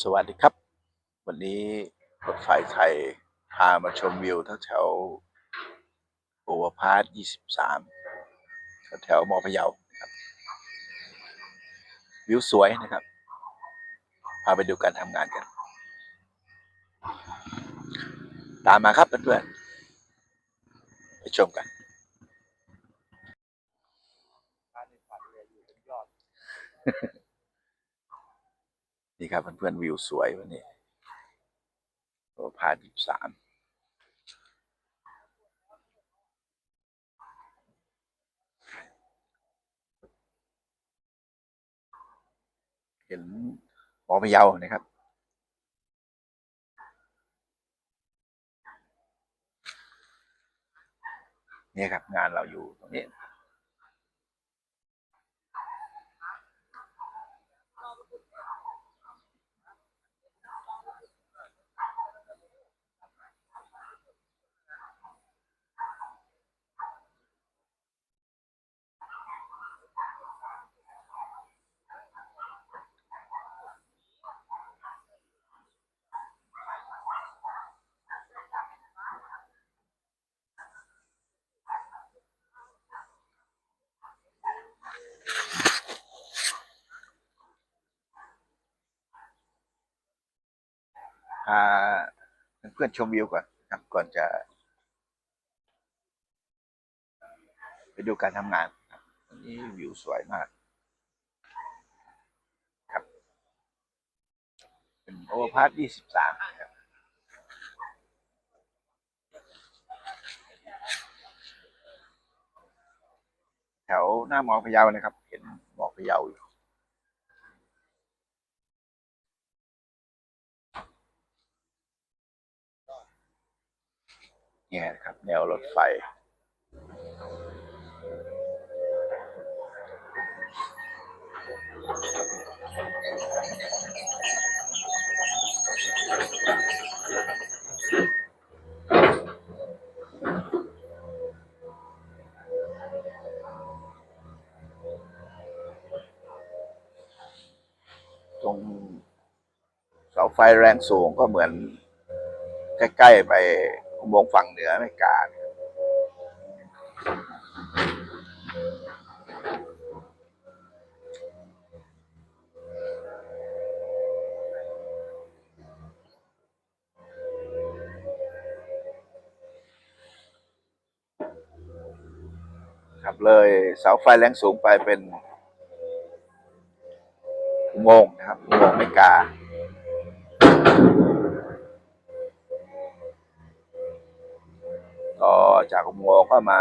สวัสดีครับ วันนี้รถไฟไทย พามาชมวิวแถวแถวโอเวอร์พาร์ท23แถวแถวมอพะเยาครับ วิวสวยนะครับ พาไปดูการทำงานกัน ตามมาครับเพื่อนๆไปชมกันนี่ นี่ครับเพื่อนๆวิวสวยวันนี้โอเวอร์พาร์ท23เห็นหมอพะเยานะครับนี่ครับงานเราอยู่ตรงนี้ พาเพื่อนชมวิวก่อนนะครับก่อนจะ ไปดูการทำงานครันนี้วิวสวยมาก ครับ เป็นโอเวอร์พาร์ท23ครับแถวหน้ามอพะเยานะครับ เห็นมอพะเยาอยู่ เนี่ยครับ แนวรถไฟ ตรงเสาไฟแรงสูงก็เหมือนใกล้ ๆ ไป อุโมงค์ฝั่งเหนืออเมริกาครับเลยเสาไฟแรงสูงไปเป็นอุโมงค์นะครับอุโมงค์อเมริกา จากอุโมงค์ก็มา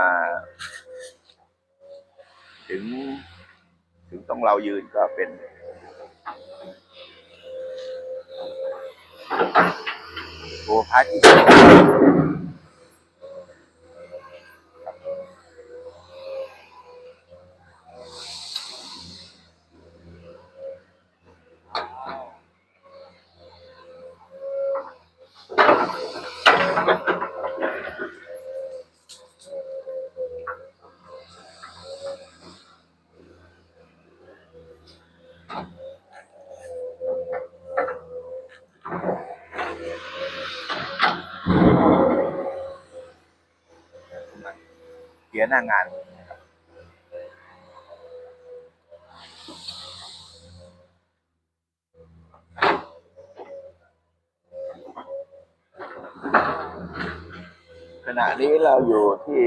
ถึง ถึงต้องเรายืนก็เป็นโอพาร์ทที่สอง หน้างานขณะนี้เราอยู่ที่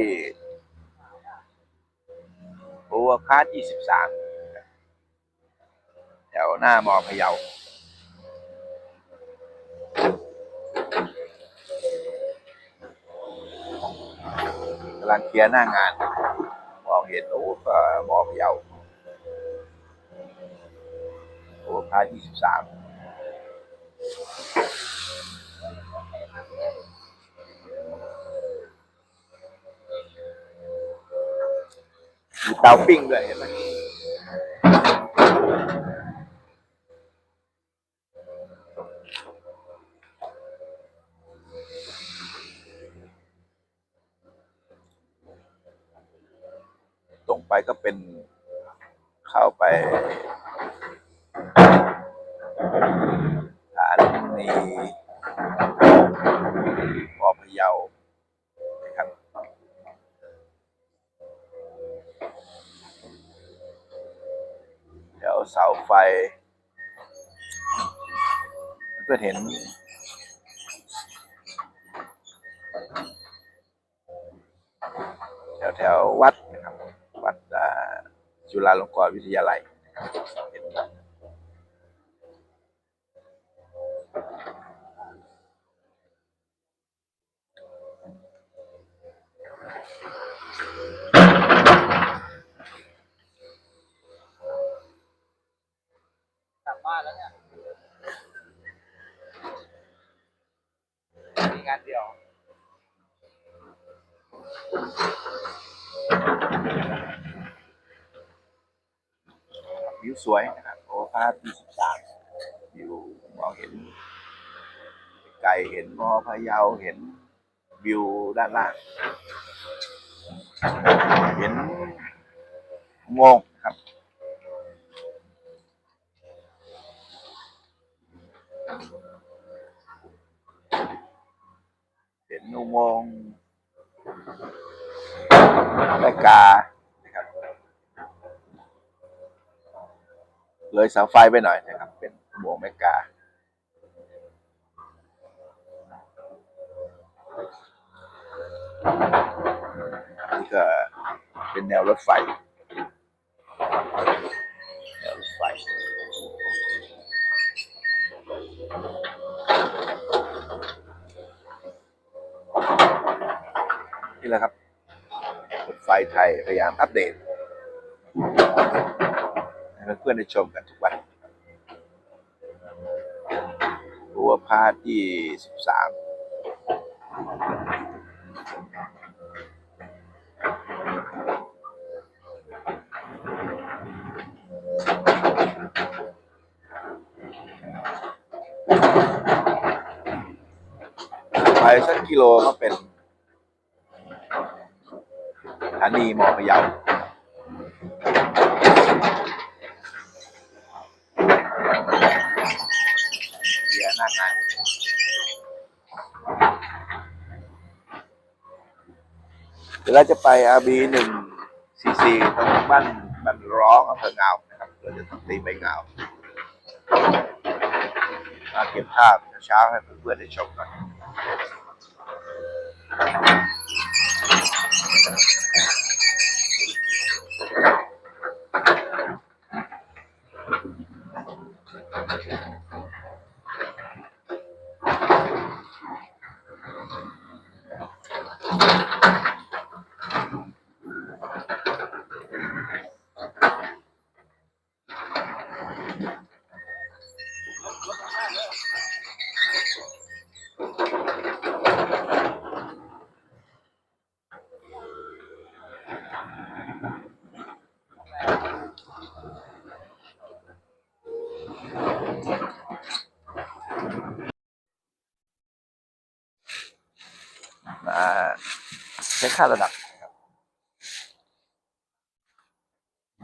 โอเวอร์พาร์ท23 แถวหน้ามอพะเยา กำลังเคลียร์หน้างาน มองเห็นโอ้ก็มองเยาโอ้พระยี่สิบสามมีเตาปิ้งด้วยเห็นไหมตรงไป ก็เป็นเข้าไปฐานีมอพะเยาครับแถวเสาไฟ เพื่อเห็น แถวแถววัดนะครับ วัดอ่า จุฬาลงกรณ์วิทยาลัยนะครับเห็น กลับบ้านแล้วเนี่ย มีงานเดียว วิว สวยนะครับโอภาส23วิวมองเห็น ไกลเห็นมอพะเยาเห็นวิวด้านล่าง เห็นอุโมงค์ครับ เห็นอุโมงค์แม่กานะครับ เลยเสาไฟไปหน่อยนะครับ เป็นอุโมงค์แม่กานี่ก็เป็นแนวรถไฟแนวรถไฟนี่แหละครับรถไฟไทยพยายามอัปเดต ให้เพื่อนๆได้ชมกันทุกวันรัวพาร์ทที่สิบสามไปสักกิโลก็เป็นสถานีมอพะเยา เดี๋ยวเราจะไปอาบีหนึ่งซีซีตรงบ้านบ้านร้องอำเภอเงานะครับเราจะต้องตีไปเงามาเก็บภาพเช้าให้เพื่อนๆได้ชมกัน มาเช็คค่าระดับนะครับ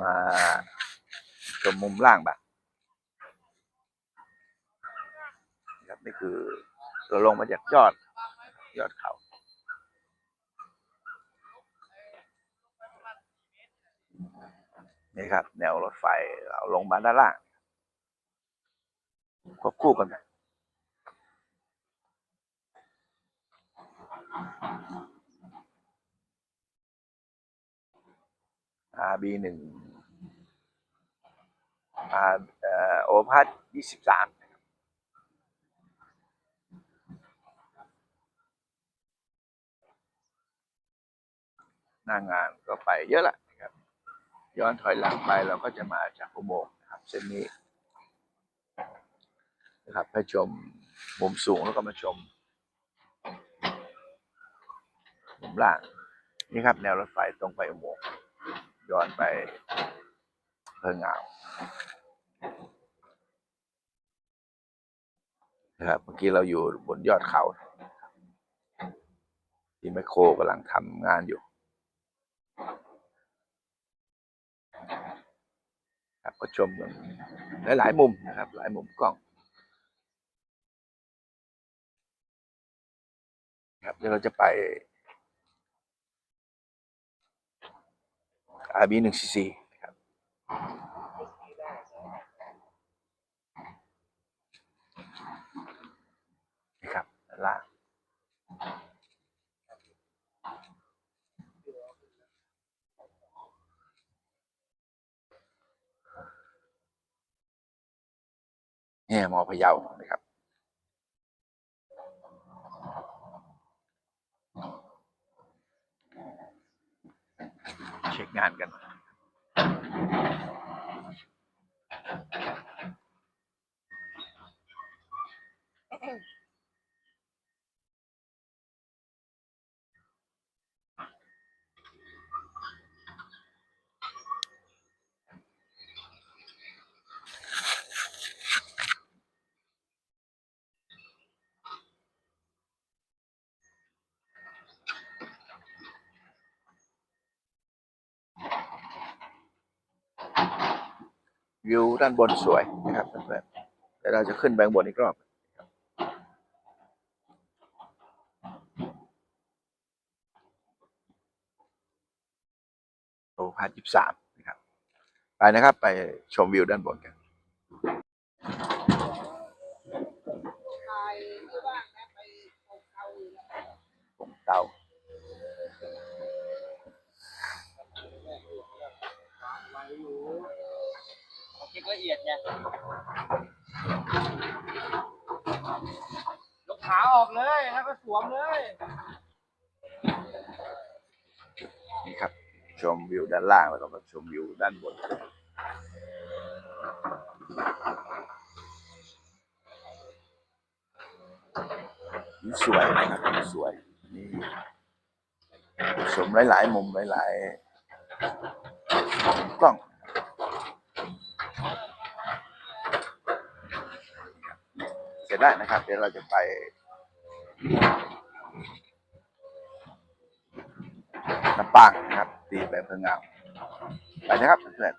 มาชมมุมล่างบ้างครับนี่คือเราลงมาจากยอดยอดเขานี่ครับ แนวรถไฟเราลงมาด้านล่าง ควบคู่กันไป RB หนึ่งอ่อโอพัทยี่สิบสามหน้างานก็ไปเยอะละนะครับ ย้อนถอยหลังไปเราก็จะมาจากอุโมงค์นะครับ เส้นนี้ นะครับให้ชมมุมสูงแล้วก็มาชมมุมล่าง นี่ครับ แนวรถไฟตรงไปอุโมงค์ย้อนไปเพิ่งเงานะครับเมื่อกี้เราอยู่บนยอดเขา ที่แมคโครกำลังทำงานอยู่ครับก็ชมกันหลายๆมุมนะครับ หลายมุมกล้อง ครับเดี๋ยวเราจะไป RB หนึ่งซีซีครับนี่ครับล่างเนี่ยมอพะเยานะครับ เช็คงา วิวด้านบนสวยนะครับเพื่อนๆเดี๋ยวเราจะขึ้นไปข้างบนอีกรอบโอ้พาร์ทยี่สามนะครับ ไปนะครับ ไปชมวิวด้านบนกัน ถ่ายที่ว่างนะไปตกเตาอยู่นะ ตรงเตา ไว้อยู่เอาเช็คละเอียดไง ยกขาออกเลยแล้วก็สวมเลย นี่ครับ ชมวิวด้านล่างแล้วก็มาชมวิวด้านบนนี่สวยนะครับสวย นี่ชมหลาย ๆ มุมหลาย ๆ กล้อง กัได้นะครับ เดี๋ยวเราจะไป น้ำปางนะครับ ตีไบเพื่งามไปนะครับเพื่อน